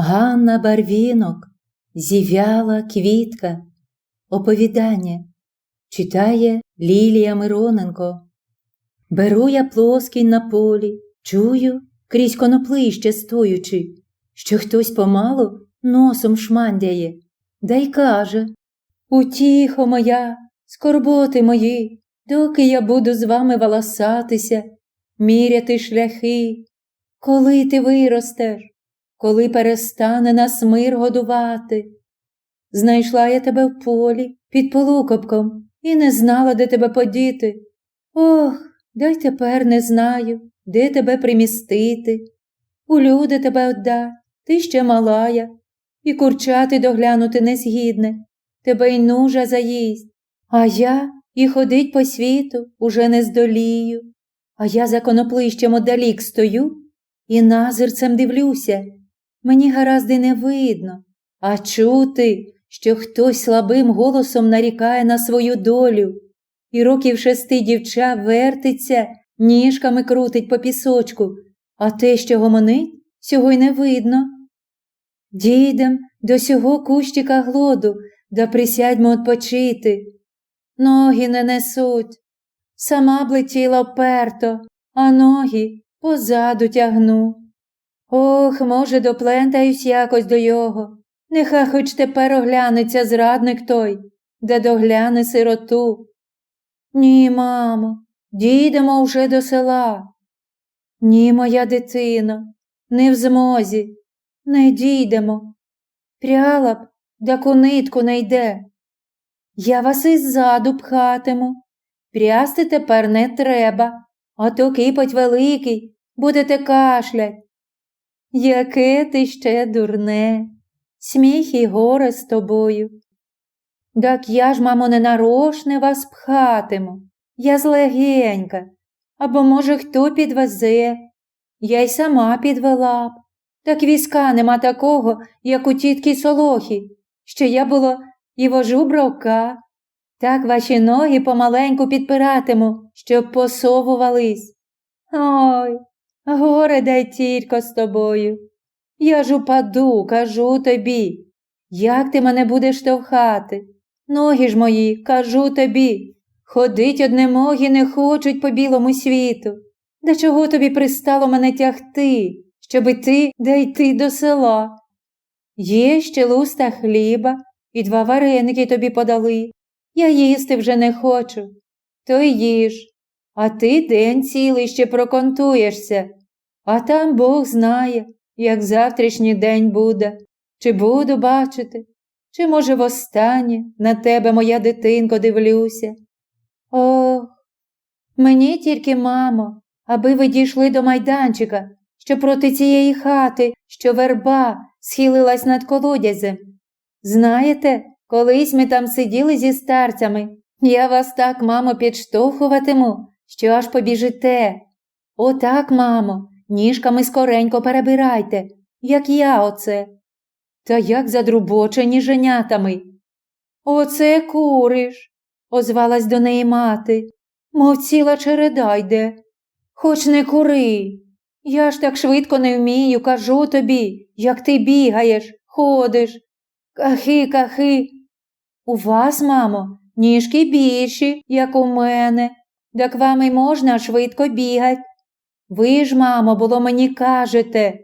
Ганна Барвінок, зів'яла квітка. Оповідання читає Лілія Мироненко. Беру я плоскінь на полі, чую, крізь коноплище стоючи, що хтось помалу носом шмандяє, да й каже Утіхо моя, скорботи мої, доки я буду з вами волосатися, міряти шляхи, коли ти виростеш, коли перестане нас мир годувати. Знайшла я тебе в полі під полукопком і не знала, де тебе подіти. Ох, да й тепер не знаю, де тебе примістити. У люди тебе отда, ти ще малая, і курчати доглянути не згідне, тебе й нужа заїсть. А я і ходить по світу уже не здолію. А я за коноплищем одалік стою і назирцем дивлюся. Мені гаразди не видно, а чути, що хтось слабим голосом нарікає на свою долю, і років шести дівча вертиться, ніжками крутить по пісочку, а те, що гомонить, сього й не видно. Дійдем до сього кущика глоду, да присядьмо odpoчити. Ноги не несуть. Сама б летіла вперто, а ноги позаду тягну. Ох, може, доплентаюсь якось до його. Нехай хоч тепер оглянеться зрадник той, де догляне сироту. Ні, мамо, дійдемо вже до села. Ні, моя дитино, не в змозі, не дійдемо. Пряла б, да нитку не йде. Я вас іззаду пхатиму. Прясти тепер не треба, а то кипать великий, будете кашлять. Яке ти ще дурне, сміх і горе з тобою. Так я ж, мамо, ненарошне вас пхатиму, я злегенька, або, може, хто підвезе, я й сама підвела б. Так візка нема такого, як у тітки Солохі, що я було і вожу бровка. Так ваші ноги помаленьку підпиратиму, щоб посовувались. Ой, горе дай тільки з тобою. Я ж упаду, кажу тобі. Як ти мене будеш товхати? Ноги ж мої, кажу тобі. Ходить однемогі не хочуть по білому світу. Да чого тобі пристало мене тягти, щоби ти дійти до села? Є ще луста хліба і два вареники тобі подали. Я їсти вже не хочу. То їж. А ти день цілий ще проконтуєшся, а там Бог знає, як завтрашній день буде, чи буду бачити, чи, може, востаннє на тебе, моя дитинко, дивлюся. Ох, мені тільки, мамо, аби ви дійшли до майданчика, що проти цієї хати, що верба схилилась над колодязем. Знаєте, колись ми там сиділи зі старцями, я вас так, мамо, підштовхуватиму, що аж побіжите. Отак, мамо, ніжками скоренько перебирайте, як я оце. Та як задрубочені женятами. Оце куриш, озвалась до неї мати, мов ціла череда йде. Хоч не кури. Я ж так швидко не вмію, кажу тобі, як ти бігаєш, ходиш. Кахи, кахи. У вас, мамо, ніжки більші, як у мене, так вам і можна швидко бігать. Ви ж, мамо, було мені кажете,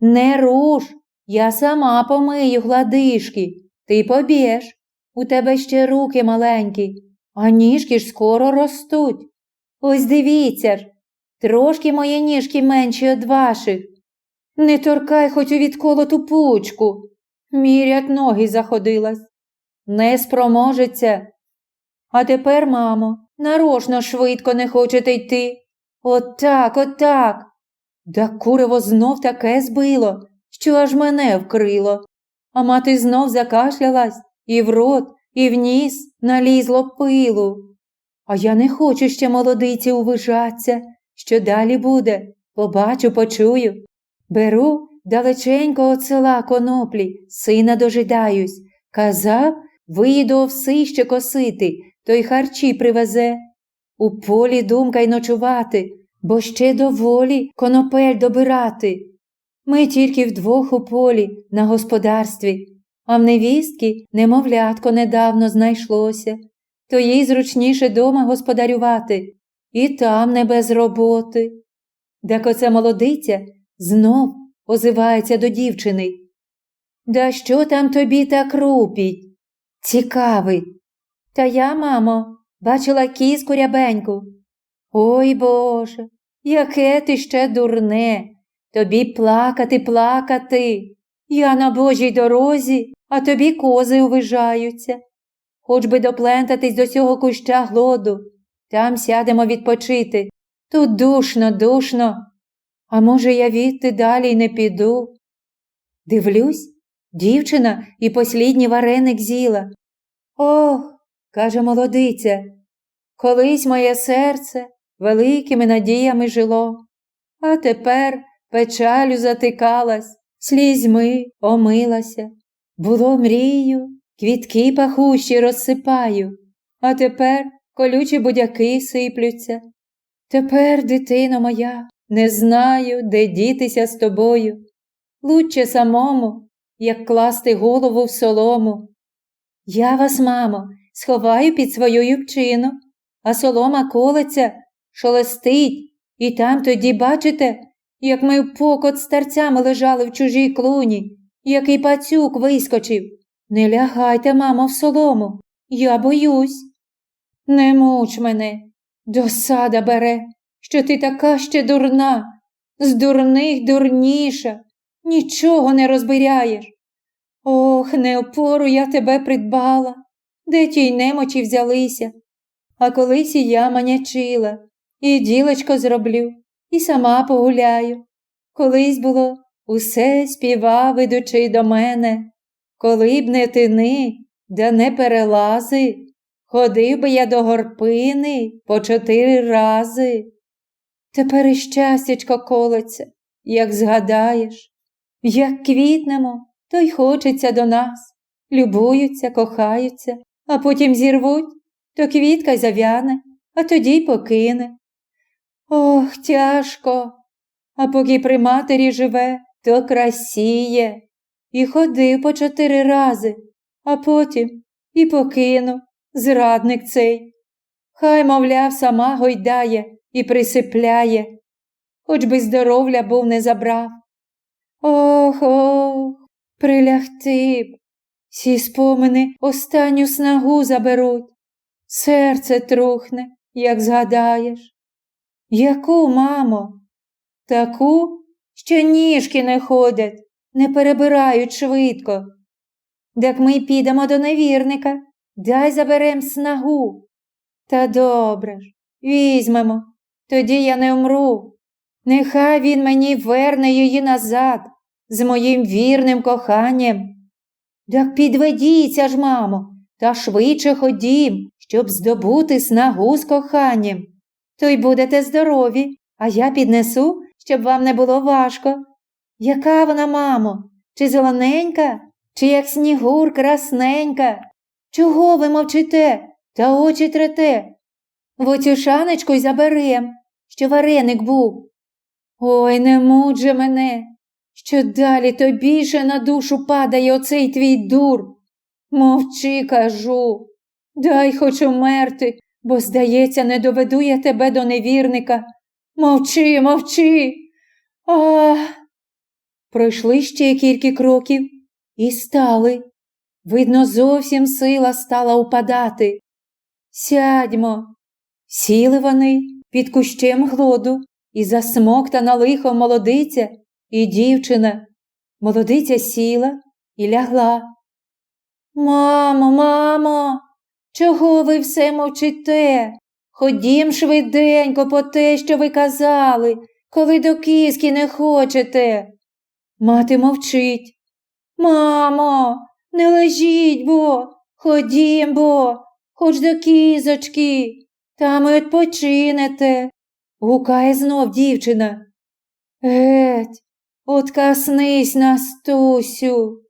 не руш, я сама помию гладишки, ти побєш. У тебе ще руки маленькі, а ніжки ж скоро ростуть. Ось дивіться ж, трошки мої ніжки менші од ваших. Не торкай хоч у відколоту пучку. Мірять ноги заходилась. Не спроможеться. А тепер, мамо, нарочно швидко не хочете йти. Отак, отак. Да куриво знов таке збило, що аж мене вкрило. А мати знов закашлялась і в рот, і в ніс налізло пилу. А я не хочу ще молодиці увижаться, що далі буде, побачу, почую. Беру далеченько от села коноплі, сина дожидаюсь. Казав, виїду овси ще косити, то й харчі привезе. У полі думка й ночувати, бо ще доволі конопель добирати. Ми тільки вдвох у полі на господарстві, а в невістки немовлятко недавно знайшлося, то їй зручніше дома господарювати, і там не без роботи. Так оце молодиця знов озивається до дівчини. Да що там тобі так рупіть? Цікавий. Та я, мамо, бачила кізку рябеньку. Ой Боже, яке ти ще дурне. Тобі плакати, плакати. Я на Божій дорозі, а тобі кози увижаються. Хоч би доплентатись до цього куща глоду, там сядемо відпочити. Тут душно, душно. А може, я відти далі й не піду. Дивлюсь, дівчина і послідній вареник з'їла. Ох, каже молодиця, колись моє серце великими надіями жило, а тепер печалю затикалась, слізьми омилася. Було мрію, квітки пахущі розсипаю, а тепер колючі будяки сиплються. Тепер, дитино моя, не знаю, де дітися з тобою. Лучше самому, як класти голову в солому. Я вас, мамо, сховаю під свою юбчину, а солома колеться, шелестить, і там тоді, бачите, як ми в покот старцями лежали в чужій клуні, який пацюк вискочив. Не лягайте, мамо, в солому, я боюсь. Не муч мене, досада бере, що ти така ще дурна, з дурних дурніша, нічого не розбиряєш. Ох, не опору я тебе придбала, де тій немочі взялися. А колись і я манячила, і ділечко зроблю, і сама погуляю. Колись було усе співав, ідучи до мене, коли б не тини, да не перелази, ходив би я до горпини по чотири рази. Тепер і щастячко колеться, як згадаєш, як квітнемо, то й хочеться до нас, любуються, кохаються, а потім зірвуть, то квітка зав'яне, а тоді й покине. Ох, тяжко. А поки при матері живе, то красіє. І ходив по чотири рази, а потім і покинув зрадник цей. Хай, мовляв, сама гойдає і присипляє, хоч би здоров'я був не забрав. Ох, ох, прилягти б, всі спомини останню снагу заберуть. Серце трухне, як згадаєш. Яку, мамо? Таку, що ніжки не ходять, не перебирають швидко. Так ми підемо до невірника, дай заберем снагу. Та добре ж, візьмемо, тоді я не вмру. Нехай він мені верне її назад з моїм вірним коханням. Так підведіться ж, мамо, та швидше ходім, щоб здобути снагу з коханням. То й будете здорові, а я піднесу, щоб вам не було важко. Яка вона, мамо? Чи зелененька, чи як снігур красненька? Чого ви мовчите та очі трете? В оцю шанечку й заберем, що вареник був. Ой, не муч же мене, що далі то більше на душу падає оцей твій дур. Мовчи, кажу, дай хоч умерти, бо, здається, не доведу я тебе до невірника. Мовчи, мовчи. Ах. Пройшли ще кілька кроків і стали. Видно, зовсім сила стала упадати. Сядьмо. Сіли вони під кущем глоду і засмоктана лихо молодиця і дівчина. Молодиця сіла і лягла. Мамо, мамо, чого ви все мовчите? Ходім швиденько по те, що ви казали, коли до кіски не хочете. Мати мовчить. Мамо, не лежіть бо, ходім бо, хоч до кізочки, там відпочинете. Гукає знов дівчина. Геть, откаснись, Настусю.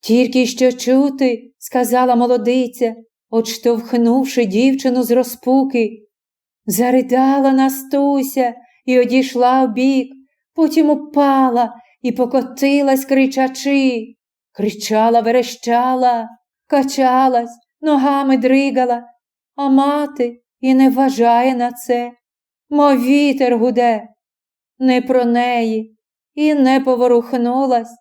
Тільки що чути, сказала молодиця, отштовхнувши дівчину з розпуки. Заридала Настуся і одійшла в бік, потім упала і покотилась, кричачи, кричала, верещала, качалась, ногами дригала, а мати і не вважає на це, мов вітер гуде, не про неї і не поворухнулась.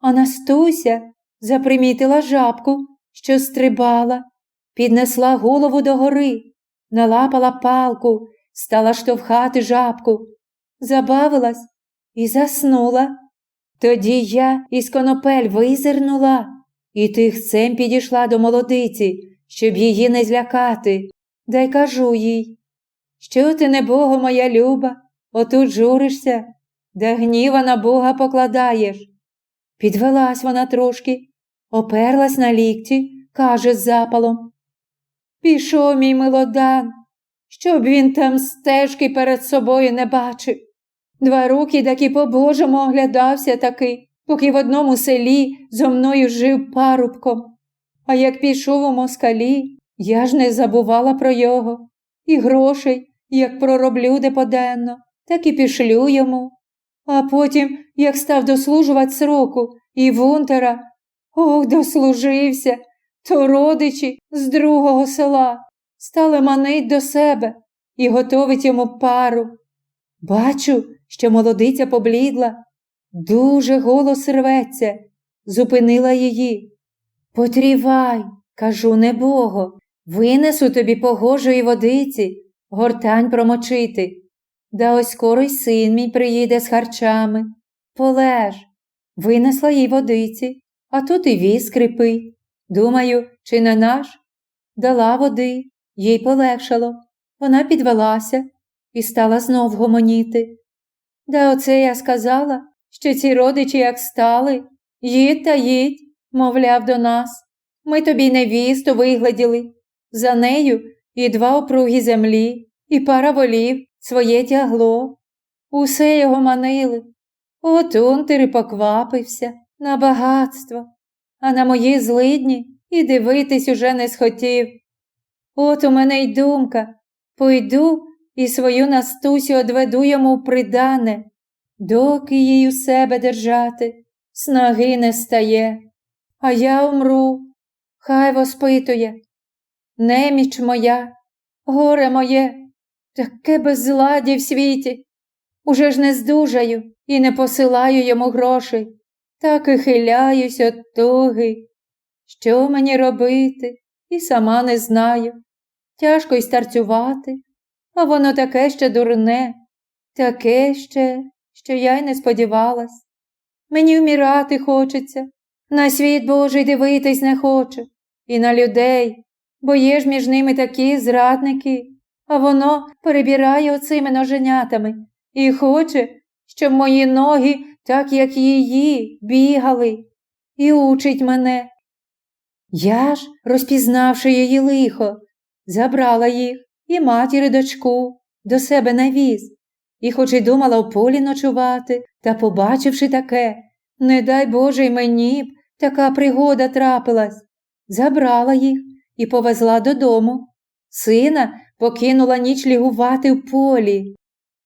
А Настуся запримітила жабку, що стрибала, піднесла голову догори, налапала палку, стала штовхати жабку, забавилась і заснула. Тоді я із конопель визирнула і тихцем підійшла до молодиці, щоб її не злякати, да й кажу їй, що ти, небого моя люба, отут журишся, да гніва на Бога покладаєш. Підвелась вона трошки, оперлась на лікті, каже з запалом. Пішов мій милодан, щоб він там стежки перед собою не бачив. Два роки таки по-божому оглядався таки, поки в одному селі зо мною жив парубком. А як пішов у москалі, я ж не забувала про його. І грошей, як пророблю де поденно, так і пішлю йому. А потім, як став дослужувати сроку і вунтера, ох, дослужився, то родичі з другого села стали манить до себе і готовить йому пару. Бачу, що молодиця поблідла, дуже голос рветься, зупинила її. Потрівай, кажу, небого, винесу тобі погожої водиці, гортань промочити. Да ось скоро й син мій приїде з харчами. Полеж. Винесла їй водиці, а тут і віз скрипить. Думаю, чи не наш? Дала води, їй полегшало. Вона підвелася і стала знов гомоніти. Да оце я сказала, що ці родичі як стали. Їдь та їдь, мовляв, до нас. Ми тобі невісту вигляділи. За нею і два опруги землі, і пара волів своє тягло. Усе його манили. От Унтер поквапився на багатство, а на мої злидні і дивитись уже не схотів. От у мене й думка пойду і свою Настусю одведу йому придане, доки їй у себе держати, снаги не стає, а я умру, хай воспитує. Неміч моя, горе моє, таке безладі в світі. Уже ж не здужаю і не посилаю йому грошей, так і хиляюсь от туги. Що мені робити, і сама не знаю. Тяжко й старцювати, а воно таке ще дурне, таке ще, що я й не сподівалась. Мені вмирати хочеться, на світ Божий дивитись не хочу, і на людей, бо є ж між ними такі зрадники, а воно перебирає оцими ноженятами і хоче, щоб мої ноги, так як її, бігали, і учить мене. Я ж, розпізнавши її лихо, забрала їх і матір і дочку до себе на віз, і хоч і думала в полі ночувати, та, побачивши таке, не дай Боже й мені б така пригода трапилась, забрала їх і повезла додому. Сина покинула ніч лігувати в полі.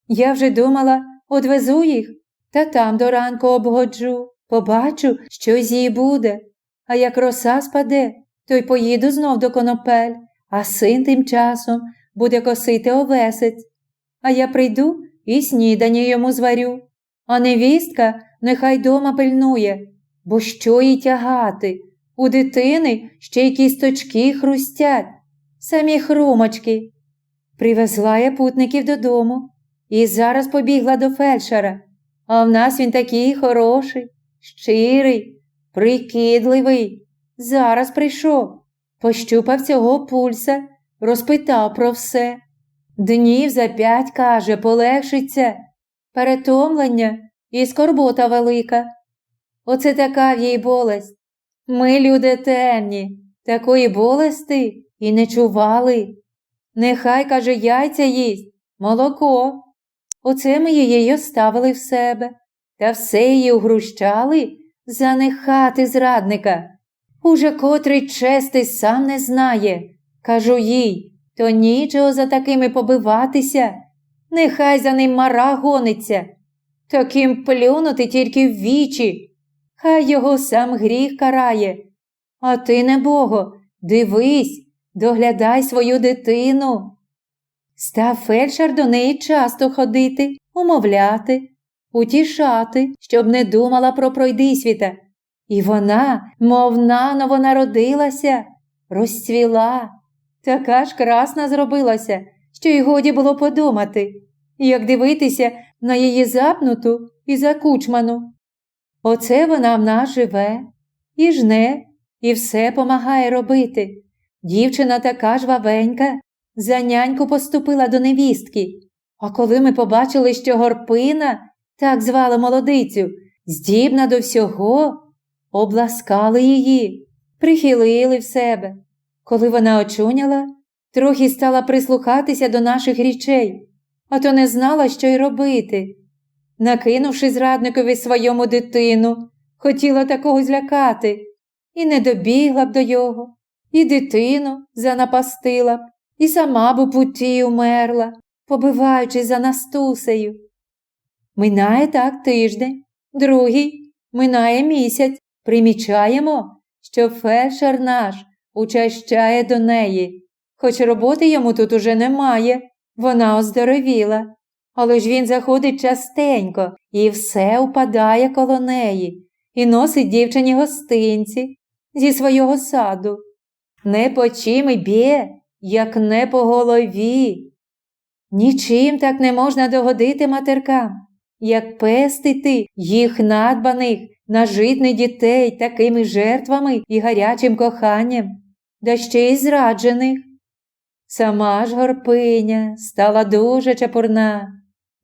Я вже думала, одвезу їх, та там до ранку обгоджу, побачу, що з їй буде. А як роса спаде, то й поїду знов до конопель, а син тим часом буде косити овесець. А я прийду і снідання йому зварю. А невістка нехай дома пильнує, бо що їй тягати? У дитини ще й кісточки хрустять, самі хрумочки. Привезла я путників додому і зараз побігла до фельдшера. А в нас він такий хороший, щирий, прикидливий. Зараз прийшов, пощупав цього пульса, розпитав про все. Днів за п'ять, каже, полегшиться, перетомлення і скорбота велика. Оце така в їй болесть. Ми, люди темні, такої болести і не чували. Нехай, каже, яйця їсть, молоко. Оце ми її оставили в себе, та все її угрущали занехати зрадника. Уже котрий честий сам не знає. Кажу їй, то нічого за такими побиватися, нехай за ним мара гониться. таким плюнути тільки в вічі. Хай його сам гріх карає. А ти, небого, дивись, доглядай свою дитину. Став фельдшер до неї часто ходити, умовляти, утішати, щоб не думала про пройдисвіта. І вона, мов наново народилася, розцвіла, така ж красна зробилася, що й годі було подумати, як дивитися на її запнуту і закучману. Оце вона в нас живе, і жне, і все помагає робити. Дівчина така ж вавенька, за няньку поступила до невістки. А коли ми побачили, що горпина, так звали молодицю, здібна до всього, обласкали її, прихилили в себе. Коли вона очуняла, трохи стала прислухатися до наших річей, а то не знала, що й робити. Накинувши зрадникові своєму дитину, хотіла такого злякати, і не добігла б до його, і дитину занапастила б, і сама б у путі умерла, побиваючись за Настусею. Минає так тиждень, другий, минає місяць, примічаємо, що фельдшер наш учащає до неї, хоч роботи йому тут уже немає, вона оздоровіла. Але ж він заходить частенько і все упадає коло неї, і носить дівчині гостинці зі свого саду. Не по чим б'є, як не по голові. Нічим так не можна догодити матеркам, як пестити їх надбаних, нажитних дітей такими жертвами і гарячим коханням, да ще й зраджених. Сама ж горпиня стала дуже чепурна,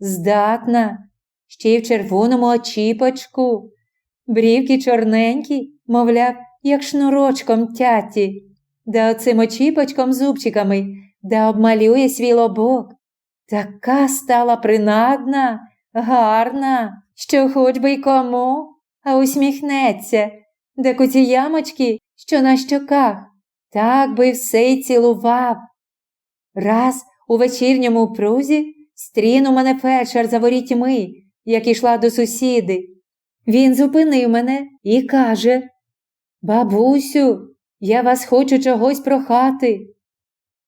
здатна, ще й в червоному очіпочку, брівки чорненькі, мовляв, як шнурочком тяті, да оцим очіпочком зубчиками, да обмалює свій лобок. Така стала принадна, гарна, що хоч би й кому, а усміхнеться, де куті ямочки, що на щоках, так би все й цілував. Раз у вечірньому прузі стрінув мене фельдшер за ворітьми, як ішла до сусіди. Він зупинив мене і каже Бабусю, я вас хочу чогось прохати.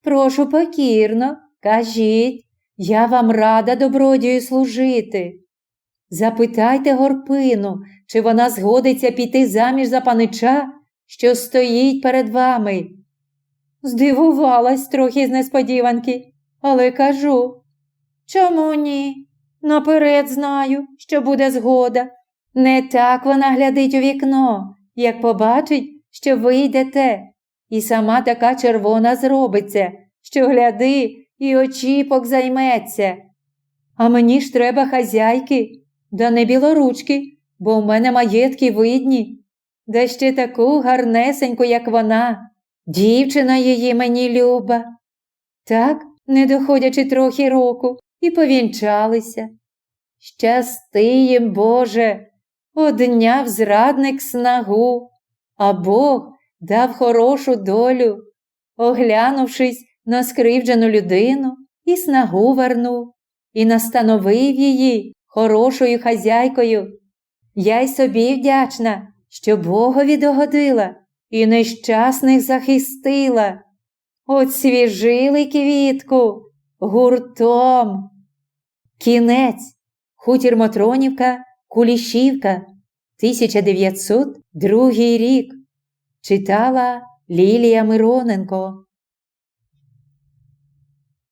Прошу покірно, кажіть, я вам рада добродію служити. Запитайте горпину, чи вона згодиться піти заміж за панича, що стоїть перед вами. Здивувалась трохи з несподіванки, але кажу. Чому ні? Наперед знаю, що буде згода. Не так вона глядить у вікно, як побачить, що ви йдете, і сама така червона зробиться, що гляди і очіпок займеться. А мені ж треба хазяйки, да не білоручки, бо в мене маєтки видні, да ще таку гарнесеньку, як вона. Дівчина її мені люба. Так, не доходячи трохи року, і повінчалися. Щасти їм, Боже, одняв зрадник снагу, а Бог дав хорошу долю, оглянувшись на скривджену людину, і снагу вернув, і настановив її хорошою хазяйкою. Я й собі вдячна, що Богові догодила і нещасних захистила. От свіжили квітку гуртом. Кінець. Хутір Мотронівка, Кулішівка, 1902 рік. Читала Лілія Мироненко.